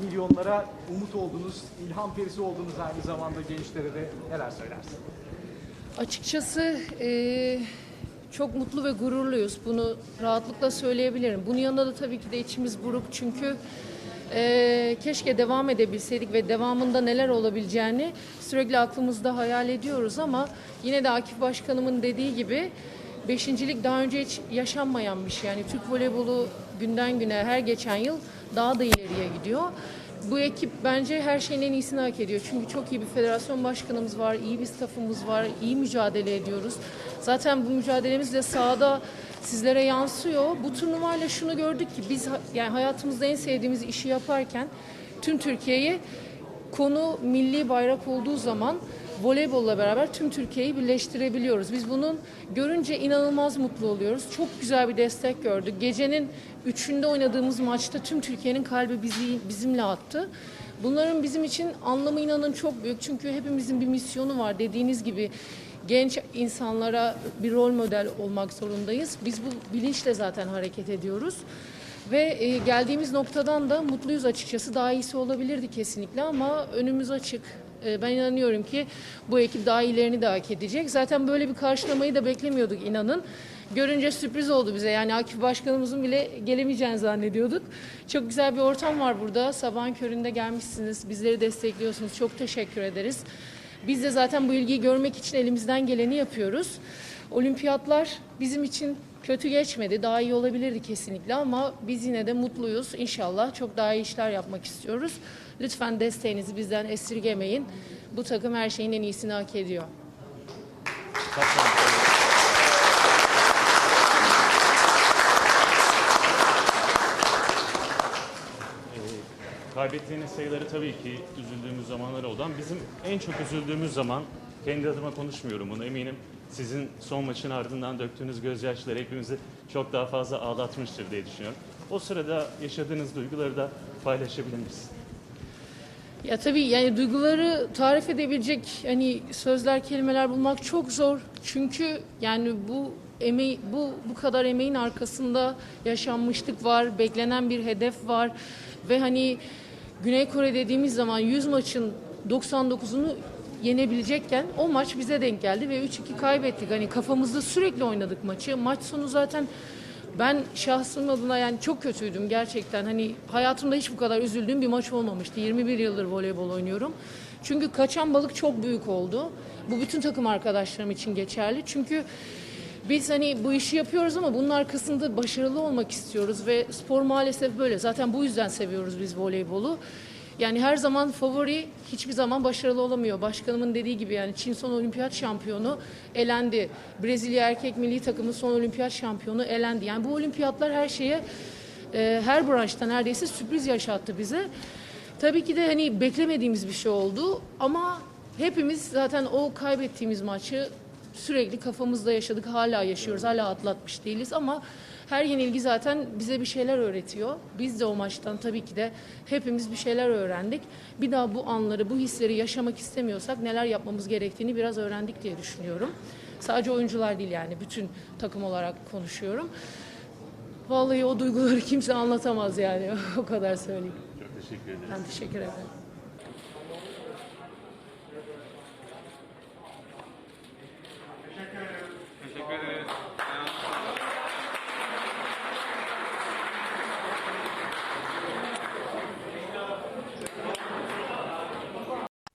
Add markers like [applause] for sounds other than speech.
Milyonlara umut oldunuz, ilham perisi oldunuz aynı zamanda gençlere de neler söylersiniz? Açıkçası eee, çok mutlu ve gururluyuz. Bunu rahatlıkla söyleyebilirim. Bunun yanında da tabii ki de içimiz buruk çünkü eee, keşke devam edebilseydik ve devamında neler olabileceğini sürekli aklımızda hayal ediyoruz ama yine de Akif Başkanımın dediği gibi beşincilik daha önce hiç yaşanmayan bir şey. Yani Türk voleybolu günden güne her geçen yıl daha da ileriye gidiyor. Bu ekip bence her şeyin en iyisini hak ediyor. Çünkü çok iyi bir federasyon başkanımız var, iyi bir staffımız var, iyi mücadele ediyoruz. Zaten bu mücadelemiz de sahada sizlere yansıyor. Bu turnuvayla şunu gördük ki biz yani hayatımızda en sevdiğimiz işi yaparken tüm Türkiye'yi konu milli bayrak olduğu zaman voleybolla beraber tüm Türkiye'yi birleştirebiliyoruz. Biz bunun görünce inanılmaz mutlu oluyoruz. Çok güzel bir destek gördük. Gecenin üçünde oynadığımız maçta tüm Türkiye'nin kalbi bizi bizimle attı. Bunların bizim için anlamı inanın çok büyük. Çünkü hepimizin bir misyonu var. Dediğiniz gibi genç insanlara bir rol model olmak zorundayız. Biz bu bilinçle zaten hareket ediyoruz. Ve e, geldiğimiz noktadan da mutluyuz açıkçası. Daha iyisi olabilirdi kesinlikle ama önümüz açık. E, ben inanıyorum ki bu ekip daha iyilerini de hak edecek. Zaten böyle bir karşılamayı da beklemiyorduk inanın. Görünce sürpriz oldu bize. Yani Akif Başkanımızın bile gelemeyeceğini zannediyorduk. Çok güzel bir ortam var burada. Sabahın köründe gelmişsiniz. Bizleri destekliyorsunuz. Çok teşekkür ederiz. Biz de zaten bu ilgiyi görmek için elimizden geleni yapıyoruz. Olimpiyatlar bizim için kötü geçmedi. Daha iyi olabilirdi kesinlikle ama biz yine de mutluyuz. İnşallah çok daha iyi işler yapmak istiyoruz. Lütfen desteğinizi bizden esirgemeyin. Bu takım her şeyin en iyisini hak ediyor. Kaybettiğiniz sayıları tabii ki üzüldüğümüz zamanlar oldu bizim en çok üzüldüğümüz zaman, kendi adıma konuşmuyorum bunu eminim, sizin son maçın ardından döktüğünüz gözyaşları hepimizi çok daha fazla ağlatmıştır diye düşünüyorum. O sırada yaşadığınız duyguları da paylaşabilir misiniz? Ya tabii yani duyguları tarif edebilecek hani sözler, kelimeler bulmak çok zor. Çünkü yani bu emeği bu bu kadar emeğin arkasında yaşanmışlık var, beklenen bir hedef var ve hani Güney Kore dediğimiz zaman 100 maçın 99'unu yenebilecekken o maç bize denk geldi ve 3-2 kaybettik. Hani kafamızda sürekli oynadık maçı. Maç sonu zaten ben şahsım adına yani çok kötüydüm gerçekten. Hani hayatımda hiç bu kadar üzüldüğüm bir maç olmamıştı. 21 yıldır voleybol oynuyorum. Çünkü kaçan balık çok büyük oldu. Bu bütün takım arkadaşlarım için geçerli. Çünkü biz hani bu işi yapıyoruz ama bunun arkasında başarılı olmak istiyoruz ve spor maalesef böyle. Zaten bu yüzden seviyoruz biz voleybolu. Yani her zaman favori hiçbir zaman başarılı olamıyor. Başkanımın dediği gibi yani Çin son olimpiyat şampiyonu elendi. Brezilya erkek milli takımı son olimpiyat şampiyonu elendi. Yani bu olimpiyatlar her şeye e, her branşta neredeyse sürpriz yaşattı bize. Tabii ki de hani beklemediğimiz bir şey oldu ama hepimiz zaten o kaybettiğimiz maçı sürekli kafamızda yaşadık. Hala yaşıyoruz. Hala atlatmış değiliz ama her yenilgi zaten bize bir şeyler öğretiyor. Biz de o maçtan tabii ki de hepimiz bir şeyler öğrendik. Bir daha bu anları, bu hisleri yaşamak istemiyorsak neler yapmamız gerektiğini biraz öğrendik diye düşünüyorum. Sadece oyuncular değil yani bütün takım olarak konuşuyorum. Vallahi o duyguları [laughs] kimse anlatamaz yani [laughs] o kadar söyleyeyim. Çok teşekkür ederim. Ben teşekkür ederim.